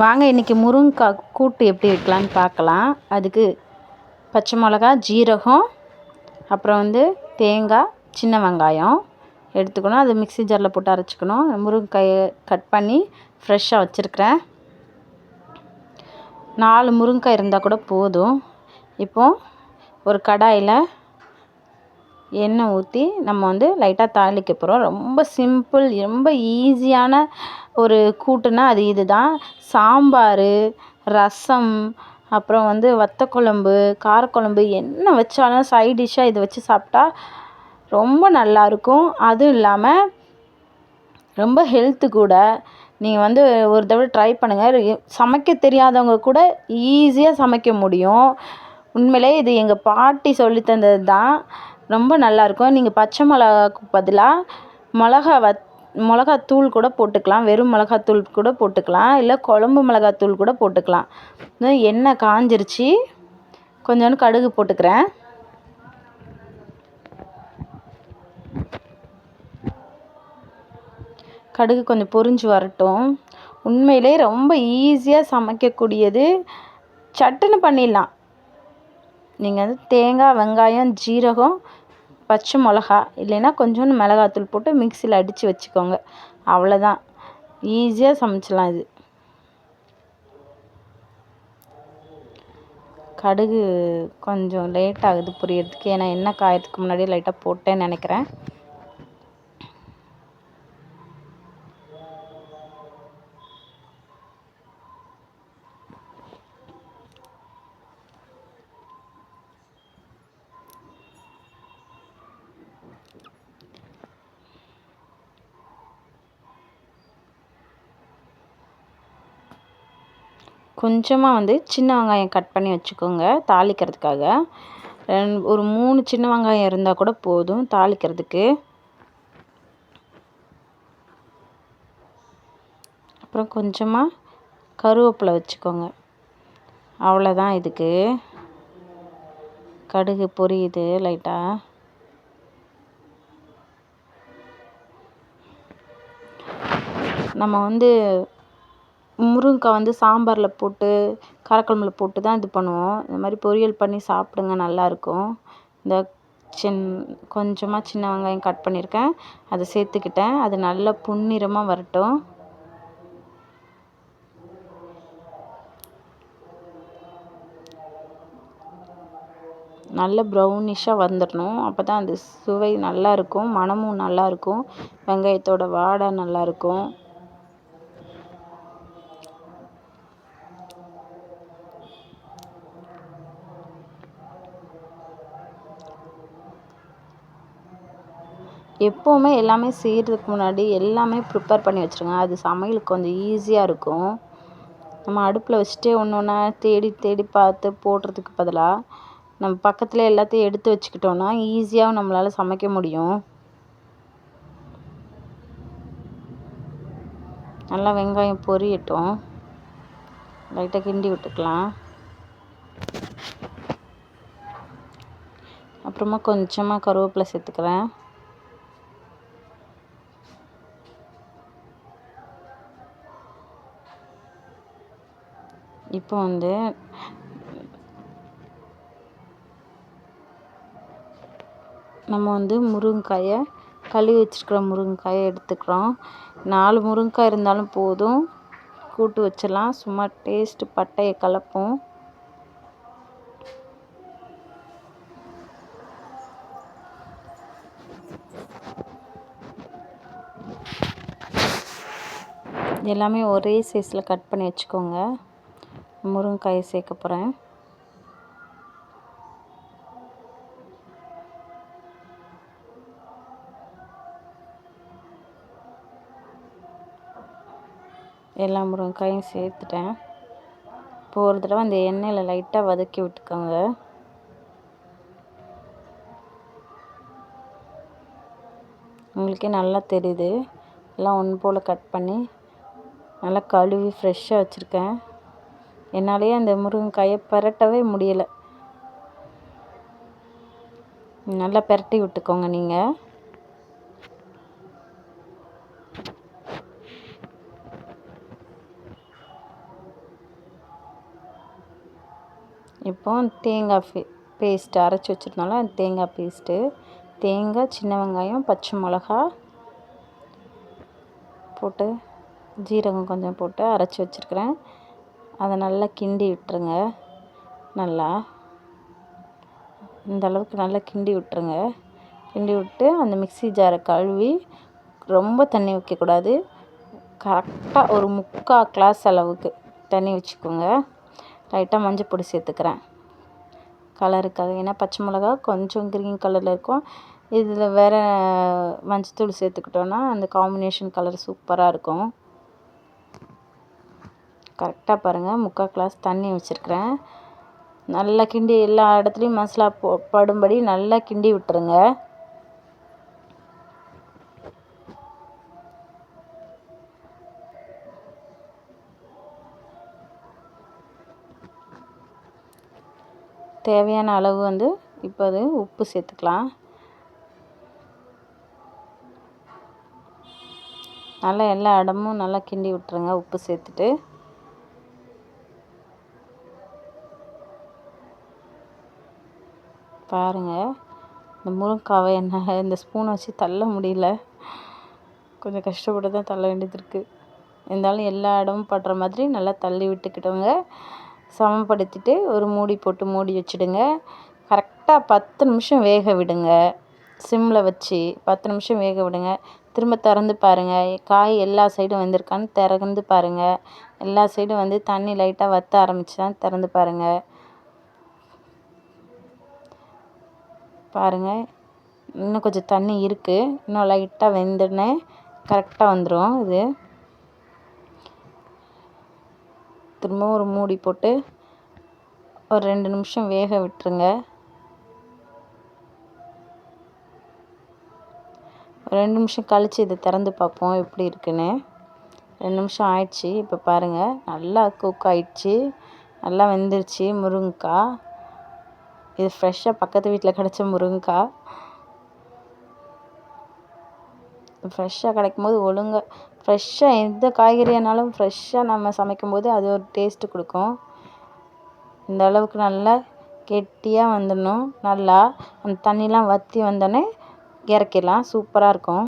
வாங்க இன்றைக்கி முருங்கைக்காய் கூட்டு எப்படி வைக்கலான்னு பார்க்கலாம். அதுக்கு பச்சை மிளகா ஜீரகம் அப்புறம் வந்து தேங்காய் சின்ன வெங்காயம் எடுத்துக்கணும். அது மிக்ஸி ஜாரில் போட்டு அரைச்சிக்கணும். முருங்கைக்காயை கட் பண்ணி ஃப்ரெஷ்ஷாக வச்சுருக்கிறேன். நாலு முருங்கைக்காய் இருந்தால் கூட போதும். இப்போது ஒரு கடாயில் எண்ணெய் ஊற்றி நம்ம வந்து லைட்டாக தாளிக்க போகிறோம் ரொம்ப சிம்பிள் ரொம்ப ஈஸியான ஒரு கூட்டுனா அது இது தான் சாம்பார் ரசம் அப்புறம் வந்து வத்தக்குழம்பு காரக்குழம்பு என்ன வச்சாலும் சைட் டிஷ்ஷாக இதை வச்சு சாப்பிட்டா ரொம்ப நல்லாயிருக்கும் அதுவும் இல்லாமல் ரொம்ப ஹெல்த்து கூட நீங்கள் வந்து ஒரு தடவை ட்ரை பண்ணுங்கள் சமைக்க தெரியாதவங்க கூட ஈஸியாக சமைக்க முடியும். உண்மையிலே இது எங்கள் பாட்டி சொல்லி தந்தது தான் ரொம்ப நல்லாயிருக்கும். நீங்கள் பச்சை மிளகாக்கு பதிலாக மிளகா வத் மிளகாத்தூள் கூட போட்டுக்கலாம். வெறும் மிளகாத்தூள் கூட போட்டுக்கலாம். இல்லை குழம்பு மிளகாத்தூள் கூட போட்டுக்கலாம். எண்ணெய் காஞ்சிருச்சு. கொஞ்சோண்டு கடுகு போட்டுக்கிறேன். கடுகு கொஞ்சம் பொரிஞ்சு வரட்டும். உண்மையிலே ரொம்ப ஈஸியாக சமைக்கக்கூடியது. சட்டுன்னு பண்ணிடலாம். நீங்கள் வந்து தேங்காய் வெங்காயம் ஜீரகம் பச்சை மிளகா இல்லைன்னா கொஞ்சோண்டு மிளகாத்தூள் போட்டு மிக்சியில் அடித்து வச்சுக்கோங்க. அவ்வளோதான் ஈஸியாக சமைச்சிடலாம் இது. கடுகு கொஞ்சம் லேட் ஆகுது புரியறதுக்கு. ஏன்னா எண்ணெய் காயறதுக்கு முன்னாடியே லைட்டாக போட்டேன்னு நினைக்கிறேன். கொஞ்சமாக வந்து சின்ன வெங்காயம் கட் பண்ணி வச்சுக்கோங்க தாளிக்கிறதுக்காக. ஒரு மூணு சின்ன வெங்காயம் இருந்தால் கூட போதும் தாளிக்கிறதுக்கு. அப்புறம் கொஞ்சமாக கருவேப்பிலை வச்சுக்கோங்க. அவ்வளோதான் இதுக்கு. கடுகு பொரியுது லைட்டாக நம்ம வந்து முருங்கக்காய் வந்து சாம்பாரில் போட்டு காரக்குழம்புல போட்டு தான் இது பண்ணுவோம். இந்த மாதிரி பொரியல் பண்ணி சாப்பிடுங்க நல்லாயிருக்கும் இந்த சின் கொஞ்சமாக சின்ன வெங்காயம் கட் பண்ணியிருக்கேன். அதை சேர்த்துக்கிட்டேன். அது நல்லா பொன்னிறமாக வரட்டும். நல்ல ப்ரௌனிஷாக வந்துடணும் அப்போ தான் அந்த சுவை நல்லாயிருக்கும் மணமும் நல்லாயிருக்கும் வெங்காயத்தோட வாடை நல்லாயிருக்கும் எப்போவுமே எல்லாமே செய்கிறதுக்கு முன்னாடி எல்லாமே ப்ரிப்பேர் பண்ணி வச்சுருங்க. அது சமையலுக்கு கொஞ்சம் ஈஸியாக இருக்கும். நம்ம அடுப்பில் வச்சுட்டே ஒன்று ஒன்றா தேடி தேடி பார்த்து போடுறதுக்கு பதிலாக நம்ம பக்கத்தில் எல்லாத்தையும் எடுத்து வச்சுக்கிட்டோன்னா ஈஸியாக நம்மளால் சமைக்க முடியும். நல்லா வெங்காயம் பொரியட்டும். லைட்டாக கிண்டி விட்டுக்கலாம். அப்புறமா கொஞ்சமாக கருவேப்பிலை சேர்த்துக்கிறேன். இப்போ வந்து நம்ம வந்து முருங்கைக்காயை கழுவி வச்சுருக்கிற முருங்கைக்காயை எடுத்துக்கிறோம். நாலு முருங்கைக்காய் இருந்தாலும் போதும். கூட்டு வச்சிடலாம். சும்மா டேஸ்ட்டு பட்டையை கலப்போம். எல்லாமே ஒரே சைஸில் கட் பண்ணி வச்சுக்கோங்க. முருங்கைக்காயை சேர்க்க போகிறேன் எல்லா முருங்கைக்காயும் சேர்த்துட்டேன். இப்போ ஒரு தடவை அந்த எண்ணெயில் லைட்டாக வதக்கி விட்டுக்கோங்க. உங்களுக்கே நல்லா தெரியுது. எல்லாம் ஒன்று போல் கட் பண்ணி நல்லா கழுவி ஃப்ரெஷ்ஷாக வச்சுருக்கேன். என்னாலேயே அந்த முருங்கைக்காயை பெரட்டவே முடியலை. நல்லா பெரட்டி விட்டுக்கோங்க நீங்கள் இப்போ தேங்காய் பேஸ்ட்டு அரைச்சி வச்சுருந்தோம்ல அந்த தேங்காய் பேஸ்ட்டு தேங்காய் சின்ன வெங்காயம் பச்சை மிளகா போட்டு ஜீரகம் கொஞ்சம் போட்டு அரைச்சி வச்சுருக்கிறேன். அதை நல்லா கிண்டி விட்டுருங்க. நல்லா. இந்த அளவுக்கு நல்லா கிண்டி விட்டுருங்க. கிண்டி விட்டு அந்த மிக்ஸி ஜாரை கழுவி ரொம்ப தண்ணி வைக்கக்கூடாது கரெக்டாக ஒரு முக்கால் கிளாஸ் அளவுக்கு தண்ணி வச்சுக்கோங்க. லைட்டாக மஞ்சள் பொடி சேர்த்துக்கிறேன். கலருக்காக ஏன்னா பச்சை மிளகா கொஞ்சம் க்ரீன் கலரில் இருக்கும். இதில் வேறு மஞ்சத்தூள் சேர்த்துக்கிட்டோன்னா அந்த காம்பினேஷன் கலர் சூப்பராக இருக்கும். கரெக்டாக பாருங்கள் முக்கால் கிளாஸ் தண்ணி வச்சுருக்கிறேன். நல்லா கிண்டி எல்லா இடத்துலையும் மசாலா போ படும்படி நல்லா கிண்டி விட்டுருங்க. தேவையான அளவு வந்து இப்போ அது உப்பு சேர்த்துக்கலாம். நல்லா எல்லா இடமும் நல்லா கிண்டி விட்டுருங்க உப்பு சேர்த்துட்டு. பாருங்கள் இந்த முருங்கைக்காவை என்ன இந்த ஸ்பூனை வச்சு தள்ள முடியல. கொஞ்சம் கஷ்டப்பட்டு தான் தள்ள வேண்டியது இருக்குது இருந்தாலும் எல்லா இடமும் படுற மாதிரி நல்லா தள்ளி விட்டுக்கிட்டோங்க சமப்படுத்திட்டு ஒரு மூடி போட்டு மூடி வச்சுடுங்க. கரெக்டாக பத்து நிமிஷம் வேக விடுங்க. சிம்மில் வச்சு பத்து நிமிஷம் வேக விடுங்க. திரும்ப திறந்து பாருங்கள் காய் எல்லா சைடும் வந்திருக்கான்னு திறந்து பாருங்கள் எல்லா சைடும் வந்து தண்ணி லைட்டாக வற்ற ஆரம்பிச்சுதான் திறந்து பாருங்கள் பாருங்கள் இன்னும் கொஞ்சம் தண்ணி இருக்குது இன்னும் லைட்டாக வெந்துடனே கரெக்டாக வந்துடும் இது. திரும்பவும் ஒரு மூடி போட்டு ஒரு ரெண்டு நிமிஷம் வேக விட்டுருங்க. ரெண்டு நிமிஷம் கழித்து இதை திறந்து பார்ப்போம் எப்படி இருக்குன்னு. ரெண்டு நிமிஷம் ஆயிடுச்சு. இப்போ பாருங்கள் நல்லா குக் ஆயிடுச்சு. நல்லா வெந்துருச்சு முருங்கைக்காய். இது ஃப்ரெஷ்ஷாக பக்கத்து வீட்டில் கிடச்ச முருங்கைக்காய் ஃப்ரெஷ்ஷாக கிடைக்கும் போது ஒழுங்காக ஃப்ரெஷ்ஷாக எந்த காய்கறியானாலும் ஃப்ரெஷ்ஷாக நம்ம சமைக்கும்போது அது ஒரு டேஸ்ட்டு கொடுக்கும். இந்த அளவுக்கு நல்லா கெட்டியாக வந்துடணும் நல்லா அந்த தண்ணிலாம் வற்றி வந்தோடனே இறக்கிடலாம். சூப்பராக இருக்கும்.